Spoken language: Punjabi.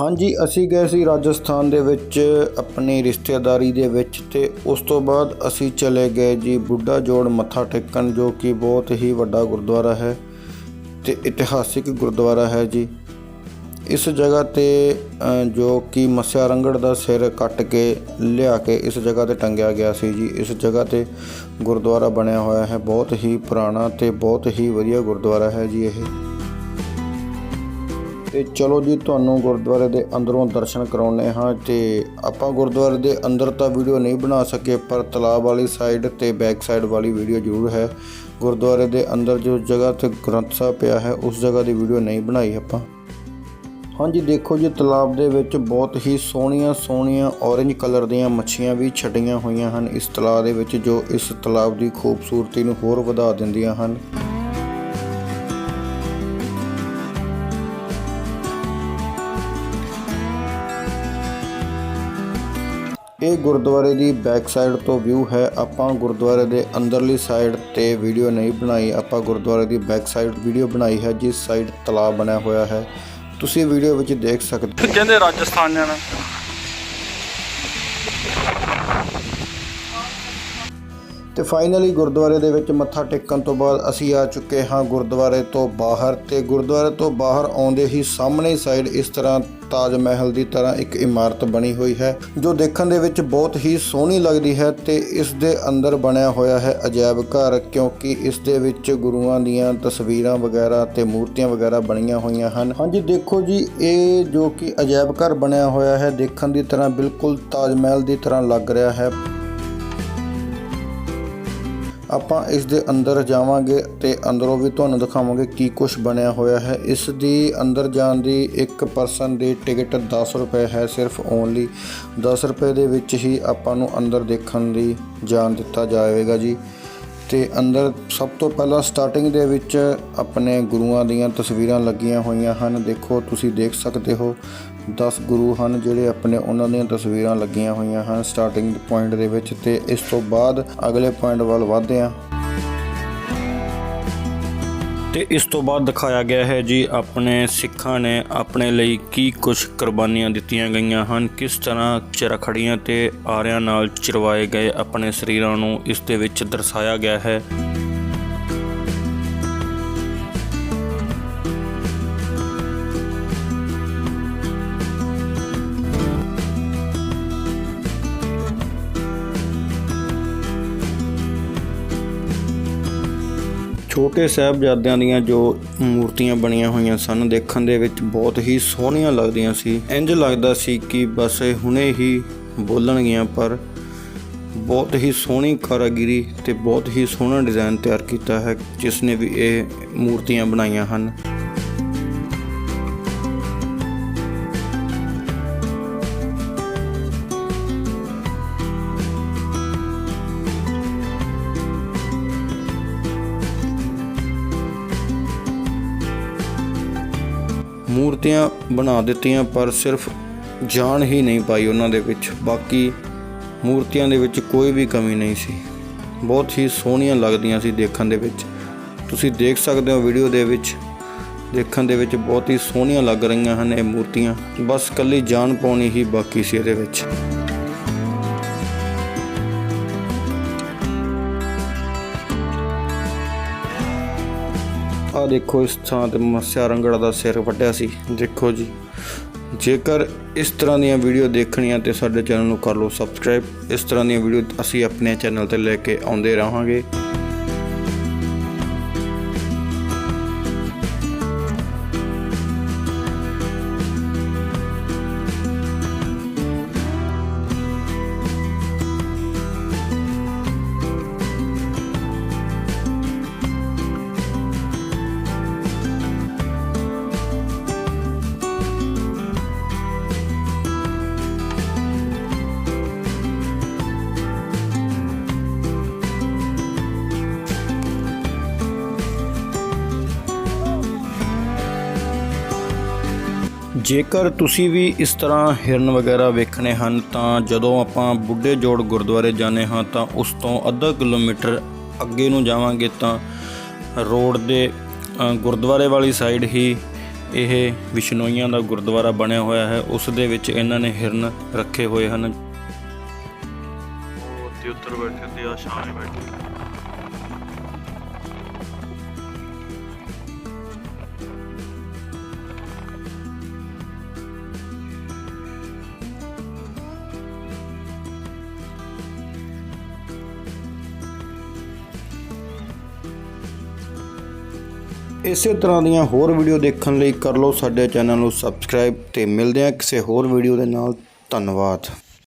ਹਾਂਜੀ, ਅਸੀਂ ਗਏ ਸੀ ਰਾਜਸਥਾਨ ਦੇ ਵਿੱਚ ਆਪਣੀ ਰਿਸ਼ਤੇਦਾਰੀ ਦੇ ਵਿੱਚ ਤੇ ਉਸ ਤੋਂ ਬਾਅਦ ਅਸੀਂ ਚਲੇ ਗਏ ਜੀ ਬੁੱਢਾ ਜੋੜ ਮੱਥਾ ਟੇਕਣ, ਜੋ ਕਿ ਬਹੁਤ ਹੀ ਵੱਡਾ ਗੁਰਦੁਆਰਾ ਹੈ ਤੇ ਇਤਿਹਾਸਿਕ ਗੁਰਦੁਆਰਾ ਹੈ ਜੀ। ਇਸ ਜਗ੍ਹਾ ਤੇ ਜੋ ਕਿ ਮੱਸਿਆ ਰੰਗੜ ਦਾ ਸਿਰ ਕੱਟ ਕੇ ਲਿਆ ਕੇ ਇਸ ਜਗ੍ਹਾ ਤੇ ਟੰਗਿਆ ਗਿਆ ਸੀ ਜੀ। ਇਸ ਜਗ੍ਹਾ ਤੇ ਗੁਰਦੁਆਰਾ ਬਣਿਆ ਹੋਇਆ ਹੈ, ਬਹੁਤ ਹੀ ਪੁਰਾਣਾ ਤੇ ਬਹੁਤ ਹੀ ਵਧੀਆ ਗੁਰਦੁਆਰਾ ਹੈ ਜੀ ਇਹ। ਤੇ ਚਲੋ ਜੀ, ਤੁਹਾਨੂੰ ਗੁਰਦੁਆਰੇ ਦੇ ਅੰਦਰੋਂ ਦਰਸ਼ਨ ਕਰਾਉਣੇ ਹਾਂ ਤੇ ਆਪਾਂ ਗੁਰਦੁਆਰੇ ਦੇ ਅੰਦਰ ਤਾਂ ਵੀਡੀਓ ਨਹੀਂ ਬਣਾ ਸਕੇ, ਪਰ ਤਲਾਬ ਵਾਲੀ ਸਾਈਡ ਤੇ ਬੈਕ ਸਾਈਡ ਵਾਲੀ ਵੀਡੀਓ ਜ਼ਰੂਰ ਹੈ। ਗੁਰਦੁਆਰੇ ਦੇ ਅੰਦਰ ਜੋ ਜਗ੍ਹਾ ਤੇ ਗ੍ਰੰਥ ਸਾਹਿਬ ਪਿਆ ਹੈ, ਉਸ ਜਗ੍ਹਾ ਦੀ ਵੀਡੀਓ ਨਹੀਂ ਬਣਾਈ ਆਪਾਂ। ਹਾਂਜੀ, ਦੇਖੋ ਜੀ, ਤਲਾਬ ਦੇ ਵਿੱਚ ਬਹੁਤ ਹੀ ਸੋਹਣੀਆਂ ਸੋਹਣੀਆਂ ਔਰੇਂਜ ਕਲਰ ਦੀਆਂ ਮੱਛੀਆਂ ਵੀ ਛੱਡੀਆਂ ਹੋਈਆਂ ਹਨ। ਇਸ ਤਲਾਬ ਦੇ ਵਿੱਚ ਜੋ ਇਸ ਤਲਾਬ ਦੀ ਖੂਬਸੂਰਤੀ ਨੂੰ ਹੋਰ ਵਧਾ ਦਿੰਦੀਆਂ ਹਨ। ਇਹ ਗੁਰਦੁਆਰੇ ਦੀ ਬੈਕ ਸਾਈਡ ਤੋਂ ਵਿਊ ਹੈ। ਆਪਾਂ ਗੁਰਦੁਆਰੇ ਦੇ ਅੰਦਰਲੀ ਸਾਈਡ ਤੇ ਵੀਡੀਓ ਨਹੀਂ ਬਣਾਈ। ਆਪਾਂ ਗੁਰਦੁਆਰੇ ਦੀ ਬੈਕ ਸਾਈਡ ਵੀਡੀਓ ਬਣਾਈ ਹੈ, ਜਿਸ ਸਾਈਡ ਤਲਾਬ ਬਣਿਆ ਹੋਇਆ ਹੈ। ਤੁਸੀਂ ਵੀਡੀਓ ਵਿੱਚ ਦੇਖ ਸਕਦੇ ਹੋ। ਕਹਿੰਦੇ ਰਾਜਸਥਾਨ ਜਾਣਾ ਤੇ ਫਾਈਨਲੀ ਗੁਰਦੁਆਰੇ ਦੇ ਵਿੱਚ ਮੱਥਾ ਟੇਕਣ ਤੋਂ ਬਾਅਦ ਅਸੀਂ ਆ ਚੁੱਕੇ ਹਾਂ ਗੁਰਦੁਆਰੇ ਤੋਂ ਬਾਹਰ ਤੇ ਗੁਰਦੁਆਰੇ ਤੋਂ ਬਾਹਰ ਆਉਂਦੇ ਹੀ ਸਾਹਮਣੇ ਸਾਈਡ ਇਸ ਤਰ੍ਹਾਂ ਤਾਜ ਮਹਿਲ ਦੀ ਤਰ੍ਹਾਂ ਇੱਕ ਇਮਾਰਤ ਬਣੀ ਹੋਈ ਹੈ, ਜੋ ਦੇਖਣ ਦੇ ਵਿੱਚ ਬਹੁਤ ਹੀ ਸੋਹਣੀ ਲੱਗਦੀ ਹੈ ਤੇ ਇਸ ਦੇ ਅੰਦਰ ਬਣਿਆ ਹੋਇਆ ਹੈ ਅਜਾਇਬ ਘਰ ਕਿਉਂਕਿ ਇਸ ਦੇ ਵਿੱਚ ਗੁਰੂਆਂ ਦੀਆਂ ਤਸਵੀਰਾਂ ਵਗੈਰਾ ਤੇ ਮੂਰਤੀਆਂ ਵਗੈਰਾ ਬਣੀਆਂ ਹੋਈਆਂ ਹਨ। ਹਾਂਜੀ, ਦੇਖੋ ਜੀ, ਇਹ ਜੋ ਕਿ ਅਜਾਇਬ ਘਰ ਬਣਿਆ ਹੋਇਆ ਹੈ, ਦੇਖਣ ਦੀ ਤਰ੍ਹਾਂ ਬਿਲਕੁਲ ਤਾਜ ਮਹਿਲ ਦੀ ਤਰ੍ਹਾਂ ਲੱਗ ਰਿਹਾ ਹੈ। ਆਪਾਂ ਇਸ ਦੇ ਅੰਦਰ ਜਾਵਾਂਗੇ ਤੇ ਅੰਦਰੋਂ ਵੀ ਤੁਹਾਨੂੰ ਦਿਖਾਵਾਂਗੇ ਕੀ ਕੁਝ ਬਣਿਆ ਹੋਇਆ ਹੈ। ਇਸ ਦੀ ਅੰਦਰ ਜਾਣ ਦੀ ਇੱਕ ਪਰਸਨ ਦੀ ਟਿਕਟ 10 ਰੁਪਏ ਹੈ ਸਿਰਫ ਓਨਲੀ 10 ਰੁਪਏ ਦੇ ਵਿੱਚ ਹੀ ਆਪਾਂ ਨੂੰ ਅੰਦਰ ਦੇਖਣ ਦੀ ਜਾਣ ਦਿੱਤਾ ਜਾਵੇਗਾ ਜੀ। ਤੇ ਅੰਦਰ ਸਭ ਤੋਂ ਪਹਿਲਾਂ ਸਟਾਰਟਿੰਗ ਦੇ ਵਿੱਚ ਆਪਣੇ ਗੁਰੂਆਂ ਦੀਆਂ ਤਸਵੀਰਾਂ ਲੱਗੀਆਂ ਹੋਈਆਂ ਹਨ। ਦੇਖੋ, ਤੁਸੀਂ ਦੇਖ ਸਕਦੇ ਹੋ 10 ਗੁਰੂ ਹਨ ਜਿਹੜੇ ਆਪਣੇ ਉਹਨਾਂ ਦੀਆਂ ਤਸਵੀਰਾਂ ਲੱਗੀਆਂ ਹੋਈਆਂ ਹਨ ਸਟਾਰਟਿੰਗ ਪੁਆਇੰਟ ਦੇ ਵਿੱਚ ਤੇ ਇਸ ਤੋਂ ਬਾਅਦ ਅਗਲੇ ਪੁਆਇੰਟ ਵੱਲ ਵਧਦੇ ਹਾਂ। ਤੇ ਇਸ ਤੋਂ ਬਾਅਦ ਦਿਖਾਇਆ ਗਿਆ ਹੈ ਜੀ ਆਪਣੇ ਸਿੱਖਾਂ ਨੇ ਆਪਣੇ ਲਈ ਕੀ ਕੁਝ ਕੁਰਬਾਨੀਆਂ ਦਿੱਤੀਆਂ ਗਈਆਂ ਹਨ, ਕਿਸ ਤਰ੍ਹਾਂ ਚਰਖੜੀਆਂ ਤੇ ਆਰਿਆਂ ਨਾਲ ਚਿਰਵਾਏ ਗਏ ਆਪਣੇ ਸਰੀਰਾਂ ਨੂੰ ਇਸ ਦੇ ਵਿੱਚ ਦਰਸਾਇਆ ਗਿਆ ਹੈ। ਛੋਟੇ ਸਾਹਿਬਜ਼ਾਦਿਆਂ ਦੀਆਂ ਜੋ ਮੂਰਤੀਆਂ ਬਣੀਆਂ ਹੋਈਆਂ ਸਨ, ਦੇਖਣ ਦੇ ਵਿੱਚ ਬਹੁਤ ਹੀ ਸੋਹਣੀਆਂ ਲੱਗਦੀਆਂ ਸੀ। ਇੰਜ ਲੱਗਦਾ ਸੀ ਕਿ ਬਸ ਇਹ ਹੁਣੇ ਹੀ ਬੋਲਣਗੀਆਂ, ਪਰ ਬਹੁਤ ਹੀ ਸੋਹਣੀ ਕਾਰਾਗਰੀ ਤੇ ਬਹੁਤ ਹੀ ਸੋਹਣਾ ਡਿਜ਼ਾਈਨ ਤਿਆਰ ਕੀਤਾ ਹੈ, ਜਿਸ ਨੇ ਵੀ ਇਹ ਮੂਰਤੀਆਂ ਬਣਾਈਆਂ ਹਨ। ਮੂਰਤੀਆਂ ਬਣਾ ਦਿੱਤੀਆਂ, ਪਰ ਸਿਰਫ ਜਾਨ ਹੀ ਨਹੀਂ ਪਾਈ ਉਹਨਾਂ ਦੇ ਵਿੱਚ। ਬਾਕੀ ਮੂਰਤੀਆਂ ਦੇ ਵਿੱਚ ਕੋਈ ਵੀ ਕਮੀ ਨਹੀਂ ਸੀ। ਬਹੁਤ ਹੀ ਸੋਹਣੀਆਂ ਲੱਗਦੀਆਂ ਸੀ ਦੇਖਣ ਦੇ ਵਿੱਚ। ਤੁਸੀਂ ਦੇਖ ਸਕਦੇ ਹੋ ਵੀਡੀਓ ਦੇ ਵਿੱਚ। ਦੇਖਣ ਦੇ ਵਿੱਚ ਬਹੁਤ ਹੀ ਸੋਹਣੀਆਂ ਲੱਗ ਰਹੀਆਂ ਹਨ ਇਹ ਮੂਰਤੀਆਂ। ਬਸ ਕੱਲੀ ਜਾਨ ਪਾਉਣੀ ਹੀ ਬਾਕੀ ਸੀ ਇਹਦੇ ਵਿੱਚ। ਆ ਦੇਖੋ ਇਸ ਥਾਂ ਤੇ ਮੱਸਿਆ ਰੰਗੜ ਦਾ ਸਿਰ ਵੱਢਿਆ ਸੀ। ਦੇਖੋ ਜੀ, ਜੇਕਰ ਇਸ ਤਰ੍ਹਾਂ ਦੀਆਂ ਵੀਡੀਓ ਦੇਖਣੀਆਂ ਤੇ ਸਾਡੇ ਚੈਨਲ ਨੂੰ ਕਰ ਲਓ ਸਬਸਕ੍ਰਾਈਬ। ਇਸ ਤਰ੍ਹਾਂ ਦੀਆਂ ਵੀਡੀਓ ਅਸੀਂ ਆਪਣੇ ਚੈਨਲ ਤੇ ਲੈ ਕੇ ਆਉਂਦੇ ਰਹਾਂਗੇ। ਜੇਕਰ ਤੁਸੀਂ ਵੀ ਇਸ ਤਰ੍ਹਾਂ ਹਿਰਨ ਵਗੈਰਾ ਵੇਖਣੇ ਹਨ, ਤਾਂ ਜਦੋਂ ਆਪਾਂ ਬੁੱਢੇ ਜੋੜ ਗੁਰਦੁਆਰੇ ਜਾਂਦੇ ਹਾਂ, ਤਾਂ ਉਸ ਤੋਂ ਅੱਧਾ ਕਿਲੋਮੀਟਰ ਅੱਗੇ ਨੂੰ ਜਾਵਾਂਗੇ, ਤਾਂ ਰੋਡ ਦੇ ਗੁਰਦੁਆਰੇ ਵਾਲੀ ਸਾਈਡ ਹੀ ਇਹ ਵਿਸ਼ਨੋਈਆਂ ਦਾ ਗੁਰਦੁਆਰਾ ਬਣਿਆ ਹੋਇਆ ਹੈ। ਉਸ ਦੇ ਵਿੱਚ ਇਹਨਾਂ ਨੇ ਹਿਰਨ ਰੱਖੇ ਹੋਏ ਹਨ। ਤੇ ਉੱਤਰ ਬੈਠੇ ਤੇ ਆ ਸ਼ਾਮੇ ਬੈਠੇ। ਇਸੇ ਤਰ੍ਹਾਂ ਦੀਆਂ ਹੋਰ ਵੀਡੀਓ ਦੇਖਣ ਲਈ ਕਰ ਲਓ ਸਾਡੇ ਚੈਨਲ ਨੂੰ ਸਬਸਕ੍ਰਾਈਬ ਤੇ ਮਿਲਦੇ ਹਾਂ ਕਿਸੇ ਹੋਰ ਵੀਡੀਓ ਦੇ ਨਾਲ। ਧੰਨਵਾਦ।